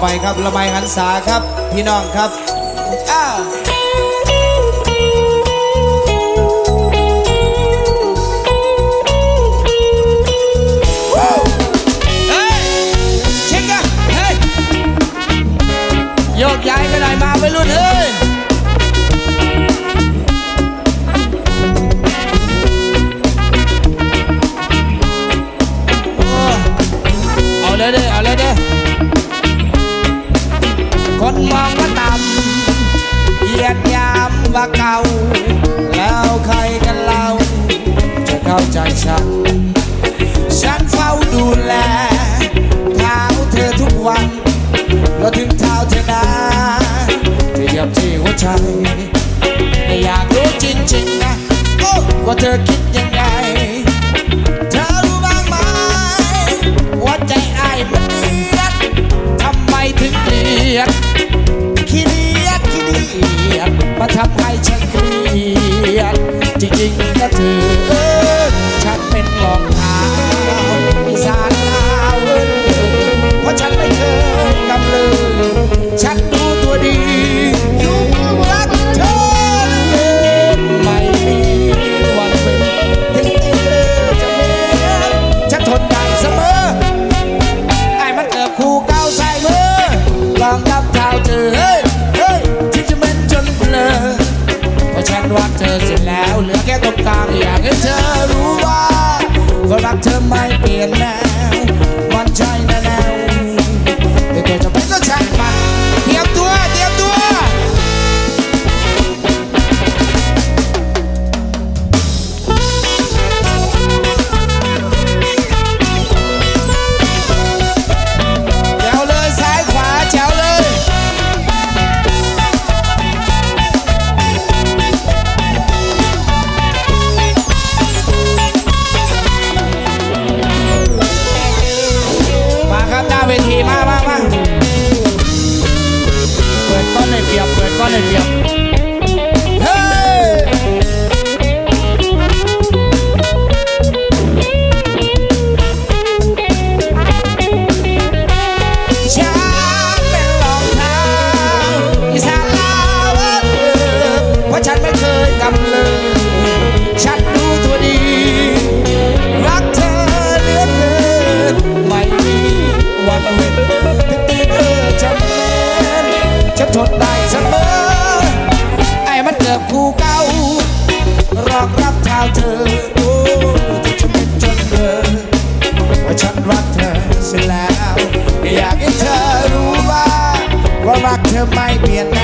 ไปครับ ระบายหันษาครับ พี่น้องครับอ้า มองว่าต่ำเหยียดยามว่าเก่า แล้วใครกันเล่า จะเข้าใจฉัน ฉันเฝ้าดูแล เท้าเธอทุกวันแล้วถึงเท้าเธอนะจะเหยียบที่หัวใจไม่อยากรู้จริงๆนะว่าเธอคิด ทำให้ฉันเกลียดจริงๆก็เธอ เธอเสร็จแล้วเหลือแค่ตรงกลางอยากให้เธอรู้ว่าก็รักเธอไม่เปลี่ยนแนวมันใจ เท้าเธอโอ้ที่จะเป็นจนเบลอว่าฉันรักเธอเสียแล้ว อยากให้เธอรู้ว่าว่ารักเธอไม่เปลี่ยนแนว